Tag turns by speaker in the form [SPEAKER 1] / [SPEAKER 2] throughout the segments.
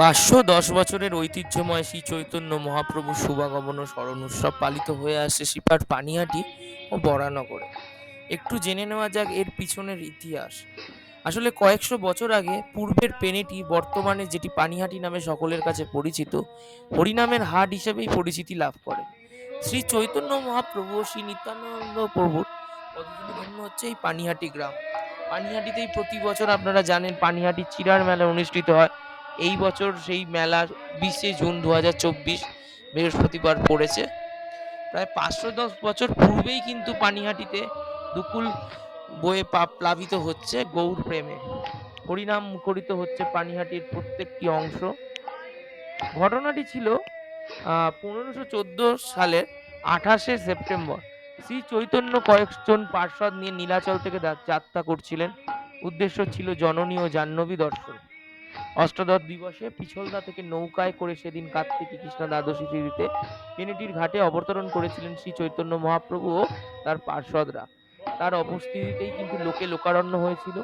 [SPEAKER 1] পাঁচশো দশ বছরের ঐতিহ্যময় শ্রী চৈতন্য মহাপ্রভু শুভাগমন স্মরণ উৎসব পালিত হয়ে আসছে সিপার পানিহাটি ও বরানগরে। একটু জেনে নেওয়া যাক এর পিছনের ইতিহাস। আসলে কয়েকশো বছর আগে পূর্বের পেনেটি বর্তমানে যেটি পানিহাটি নামে সকলের কাছে পরিচিত, হরিনামের হাট হিসেবেই পরিচিতি লাভ করে। শ্রী চৈতন্য মহাপ্রভু শ্রী নিত্যানন্দ প্রভুর পদধূলি হচ্ছে এই পানিহাটি গ্রাম। পানিহাটিতেই প্রতি বছর আপনারা জানেন পানিহাটি চিরার মেলা অনুষ্ঠিত হয়। এই বছর সেই মেলা বিশে জুন দু হাজার চব্বিশ বৃহস্পতিবার পড়েছে। প্রায় পাঁচশো দশ বছর পূর্বেই কিন্তু পানিহাটিতে দুকুল বয়ে পা প্লাবিত হচ্ছে গৌর প্রেমে। হরিনাম মুখরিত হচ্ছে পানিহাটির প্রত্যেকটি অংশ। ঘটনাটি ছিল পনেরোশো চোদ্দ সালের আঠাশে সেপ্টেম্বর। শ্রী চৈতন্য কয়েকজন পার্ষদ নিয়ে নীলাচল থেকে যাত্রা করছিলেন। উদ্দেশ্য ছিল জননী ও জাহ্নবী দর্শন। অষ্টাদশ দিবসে পিছলদা থেকে নৌকায় করে সেদিন কার্তিকী কৃষ্ণ দ্বাদশী তিথিতে ট্রিনিটির ঘাটে অবতরণ করেছিলেন শ্রী চৈতন্য মহাপ্রভু ও তার পার্ষদরা তার উপস্থিতিতেই কিন্তু লোকে লোকারণ্য হয়েছিল।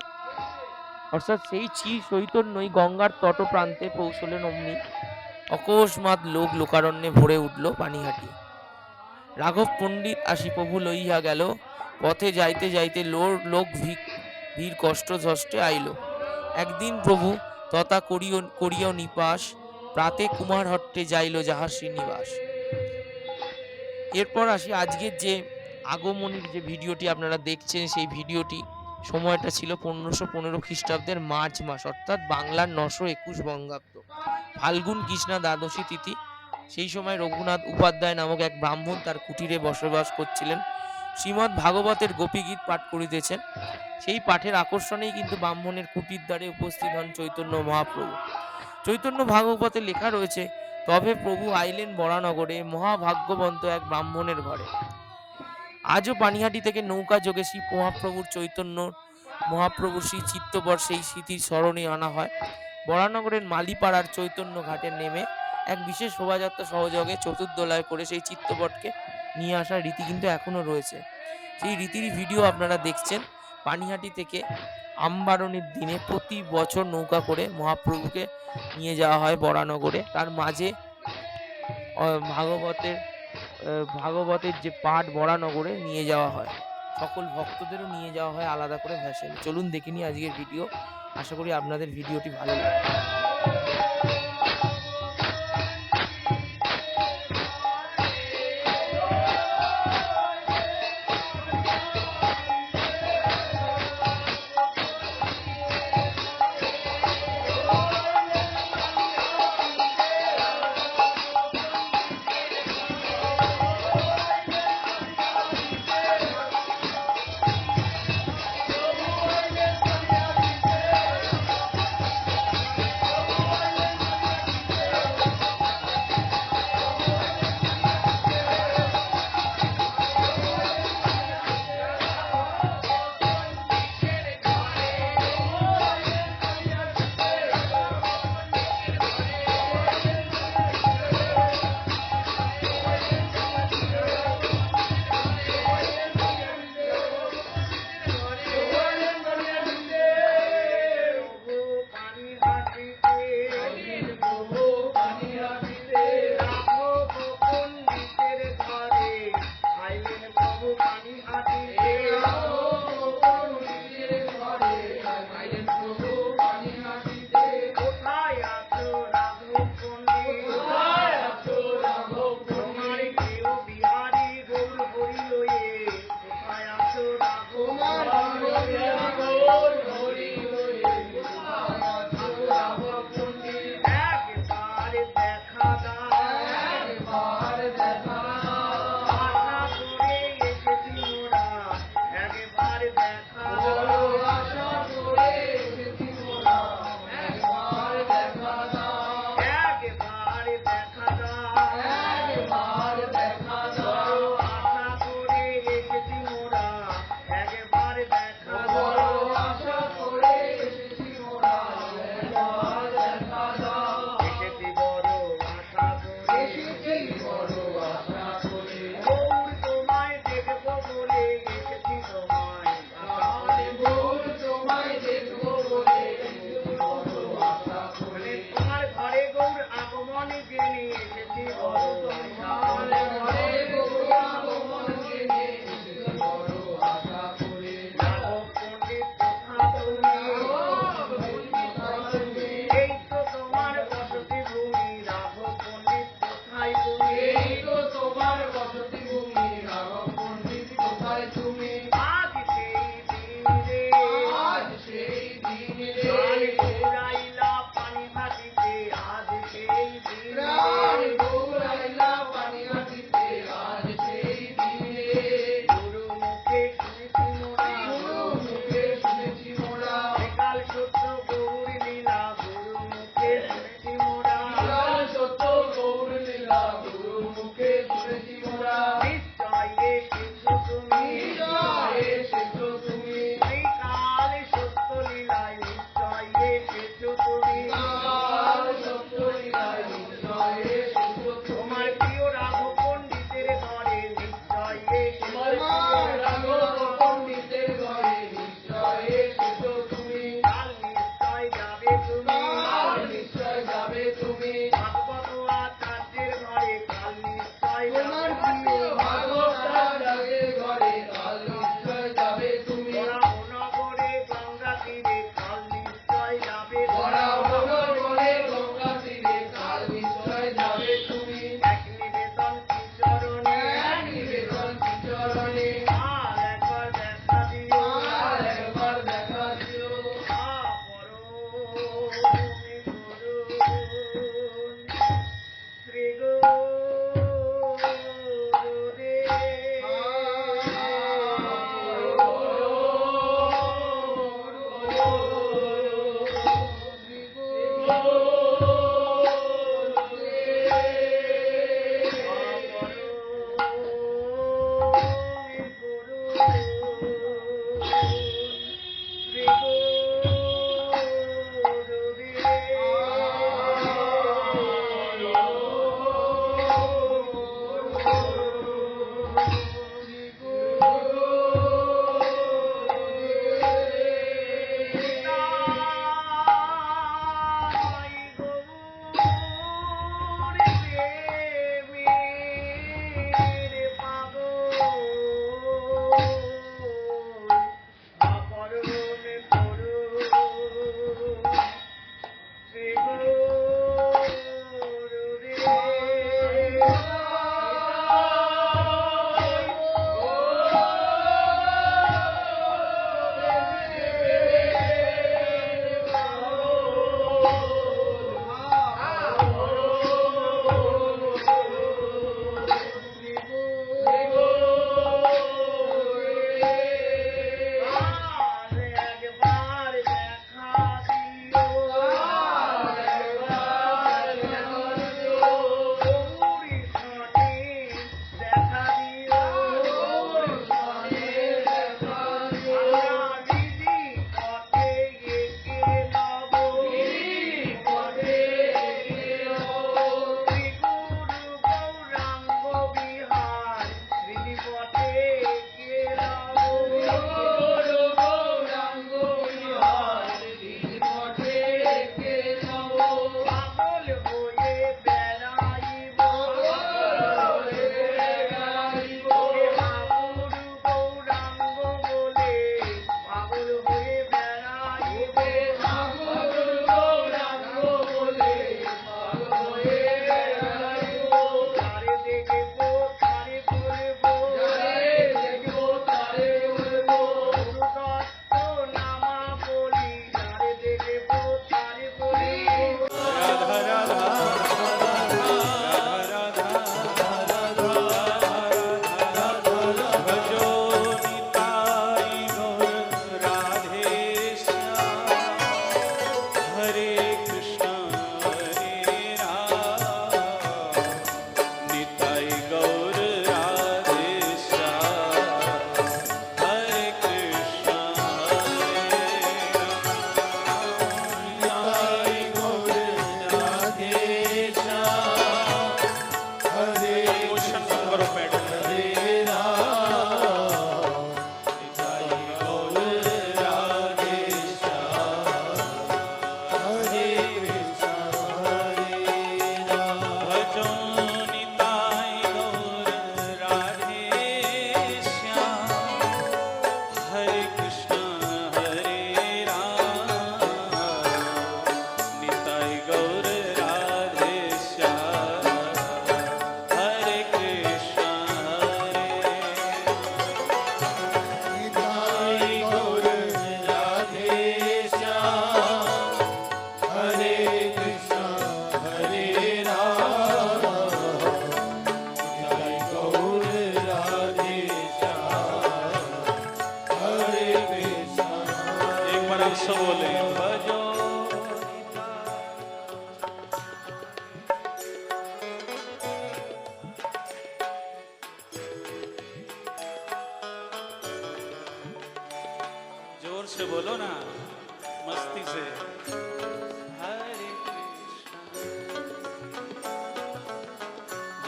[SPEAKER 1] অর্থাৎ সেই শ্রী চৈতন্যই গঙ্গার তট প্রান্তে পৌঁছলেন অমনি। অকস্মাৎ লোক লোকারণ্যে ভরে উঠল পানিহাটি। রাঘব পণ্ডিত আসি প্রভু লইয়া গেল। পথে যাইতে যাইতে লোর লোক ভিড় কষ্ট ধষ্টে আইল। একদিন প্রভু তথা করিও করিও নিপাস, প্রাতে কুমার হট্টে যাইল যাহা শ্রীনিবাস। এরপর আসি আজকের যে আগমনীর যে ভিডিওটি আপনারা দেখছেন, সেই ভিডিওটি সময়টা ছিল পনেরোশো পনেরো খ্রিস্টাব্দের মার্চ মাস, অর্থাৎ বাংলার নশো একুশ বঙ্গাব্দ। ফাল্গুন কৃষ্ণা দ্বাদশী তিথি, সেই সময় রঘুনাথ উপাধ্যায় নামক এক ব্রাহ্মণ তার কুটিরে বসবাস করছিলেন। শ্রীমৎ ভাগবতের গোপীগীত পাঠ করিতেছেন। সেই পাঠের আকর্ষণেই কিন্তু ব্রাহ্মণের কুটির দ্বারে উপস্থিত হন চৈতন্য মহাপ্রভু। চৈতন্য ভাগবতে লেখা রয়েছে, তবে প্রভু আইলেন বরানগরে, মহাভাগ্যবন্ত এক ব্রাহ্মণের ঘরে। আজও পানিহাটি থেকে নৌকা যোগে শ্রী মহাপ্রভুর চৈতন্য মহাপ্রভু শ্রী চিত্তবর সেই স্মৃতির স্মরণে আনা হয়। বরানগরের মালিপাড়ার চৈতন্য ঘাটে নেমে এক বিশেষ শোভাযাত্রা সহযোগে চতুর্দোলায় করে সেই চিত্তবটকে নিয়ে আসার রীতি কিন্তু এখনও রয়েছে। সেই রীতির ভিডিও আপনারা দেখছেন পানিহাটি থেকে আমবারণীর দিনে প্রতি বছর নৌকা করে মহাপ্রভুকে নিয়ে যাওয়া হয় বরানগরে। তার মাঝে ভাগবতের ভাগবতের যে পাঠ বরানগরে নিয়ে যাওয়া হয়। সকল ভক্তদেরও নিয়ে যাওয়া হয় আলাদা করে ভ্যাসেল। চলুন দেখে নিই আজকের ভিডিও আশা করি আপনাদের ভিডিওটি ভালো লাগবে।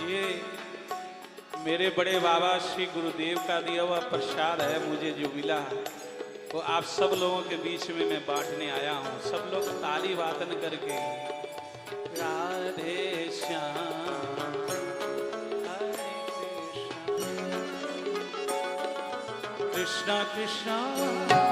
[SPEAKER 2] ये मेरे बड़े बाबा श्री गुरुदेव का दिया हुआ प्रसाद है, मुझे जो मिला है। वो आप सब लोगों के बीच में मैं बांटने आया हूँ। सब लोग ताली वादन करके, राधे श्याम। कृष्ण कृष्ण।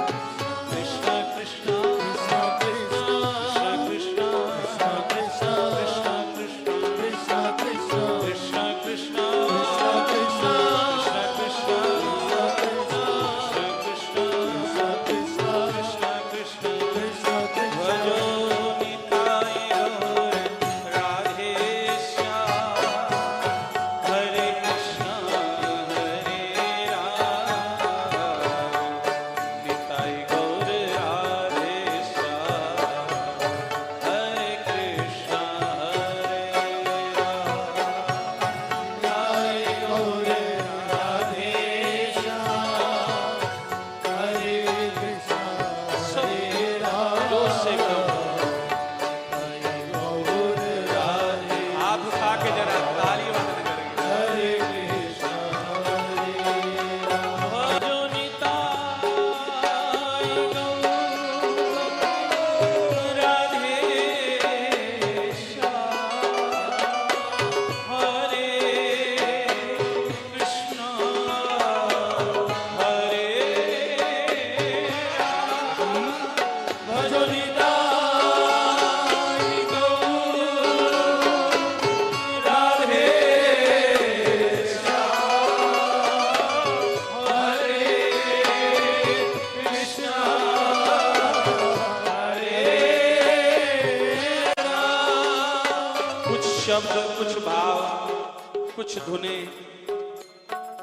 [SPEAKER 2] कुछ धुने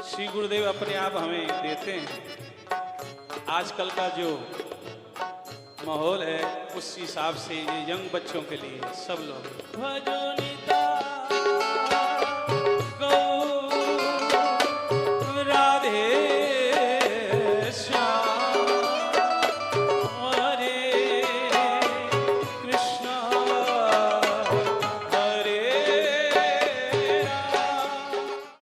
[SPEAKER 2] श्री गुरुदेव अपने आप हमें देते हैं। आजकल का जो माहौल है, उस हिसाब से ये यंग बच्चों के लिए सब लोग। भजोनी